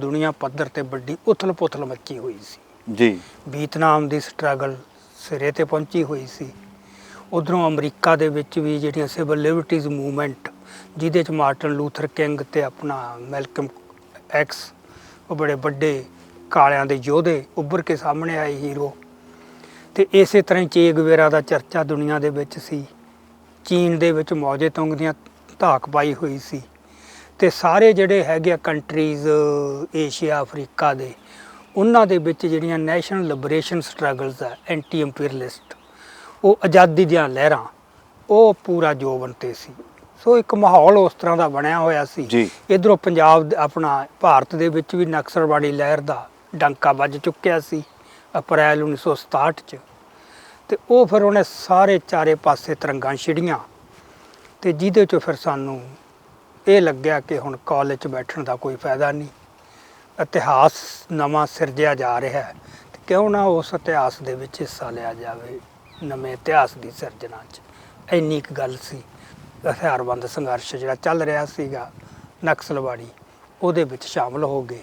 ਦੁਨੀਆ ਪੱਧਰ ਤੇ ਵੱਡੀ ਉਥਲ-ਪੁਥਲ ਮੱਚੀ ਹੋਈ ਸੀ। ਜੀ। ਵੀਤਨਾਮ ਦੀ ਸਟਰਗਲ ਸਿਰੇ ਤੇ ਪਹੁੰਚੀ ਹੋਈ ਸੀ। ਉਧਰੋਂ ਅਮਰੀਕਾ ਦੇ ਵਿੱਚ ਵੀ ਜਿਹੜੀਆਂ ਸਿਵਲ ਲਿਬਰਟੀਜ਼ ਮੂਵਮੈਂਟ ਜਿਹਦੇ ਚ ਮਾਰਟਨ ਲੂਥਰ ਕਿੰਗ ਤੇ ਆਪਣਾ ਮੈਲਕਮ ਐਕਸ ਉਹ ਬੜੇ ਵੱਡੇ ਕਾਲਿਆਂ ਦੇ ਯੋਧੇ ਉੱਭਰ ਕੇ ਸਾਹਮਣੇ ਆਏ ਹੀਰੋ ਤੇ ਇਸੇ ਤਰ੍ਹਾਂ ਹੀ ਚੇ ਗਵੇਰਾ ਦਾ ਚਰਚਾ ਦੁਨੀਆ ਦੇ ਵਿੱਚ ਸੀ। ਚੀਨ ਦੇ ਵਿੱਚ ਮੌਜੇ ਤੁੰਗ ਦੀਆਂ ਧਾਕ ਪਾਈ ਹੋਈ ਸੀ। ਤੇ ਸਾਰੇ ਜਿਹੜੇ ਹੈਗੇ ਆ ਕੰਟਰੀਜ਼ ਏਸ਼ੀਆ ਅਫਰੀਕਾ ਦੇ ਉਹਨਾਂ ਦੇ ਵਿੱਚ ਜਿਹੜੀਆਂ ਨੈਸ਼ਨਲ ਲਿਬਰੇਸ਼ਨ ਸਟਰਗਲਸ ਆ ਐਂਟੀ ਇੰਪੀਰੀਅਲਿਸਟ ਉਹ ਆਜ਼ਾਦੀ ਦੀਆਂ ਲਹਿਰਾਂ ਉਹ ਪੂਰਾ ਜੋਬਨ ਤੇ ਸੀ। ਸੋ ਇੱਕ ਮਾਹੌਲ ਉਸ ਤਰ੍ਹਾਂ ਦਾ ਬਣਿਆ ਹੋਇਆ ਸੀ। ਇਧਰੋਂ ਪੰਜਾਬ ਆਪਣਾ ਭਾਰਤ ਦੇ ਵਿੱਚ ਵੀ ਨਕਸਲਵਾੜੀ ਲਹਿਰ ਦਾ ਡੰਕਾ ਵੱਜ ਚੁੱਕਿਆ ਸੀ ਅਪ੍ਰੈਲ 1967 ਚ। ਤੇ ਉਹ ਫਿਰ ਉਹਨੇ ਸਾਰੇ ਚਾਰੇ ਪਾਸੇ ਤਰੰਗਾਂ ਛਿੜੀਆਂ। ਤੇ ਜਿਹਦੇ ਚੋਂ ਫਿਰ ਸਾਨੂੰ ਇਹ ਲੱਗਿਆ ਕਿ ਹੁਣ ਕਾਲਜ 'ਚ ਬੈਠਣ ਦਾ ਕੋਈ ਫਾਇਦਾ ਨਹੀਂ। ਇਤਿਹਾਸ ਨਵਾਂ ਸਿਰਜਿਆ ਜਾ ਰਿਹਾ ਹੈ। ਤੇ ਕਿਉਂ ਨਾ ਉਸ ਇਤਿਹਾਸ ਦੇ ਵਿੱਚ ਹਿੱਸਾ ਲਿਆ ਜਾਵੇ ਨਵੇਂ ਇਤਿਹਾਸ ਦੀ ਸਿਰਜਣਾ 'ਚ। ਇੰਨੀ ਇੱਕ ਗੱਲ ਸੀ। ਹਥਿਆਰਬੰਦ ਸੰਘਰਸ਼ ਜਿਹੜਾ ਚੱਲ ਰਿਹਾ ਸੀਗਾ, ਨਕਸਲਵਾੜੀ, ਉਹਦੇ ਵਿੱਚ ਸ਼ਾਮਲ ਹੋ ਗਏ।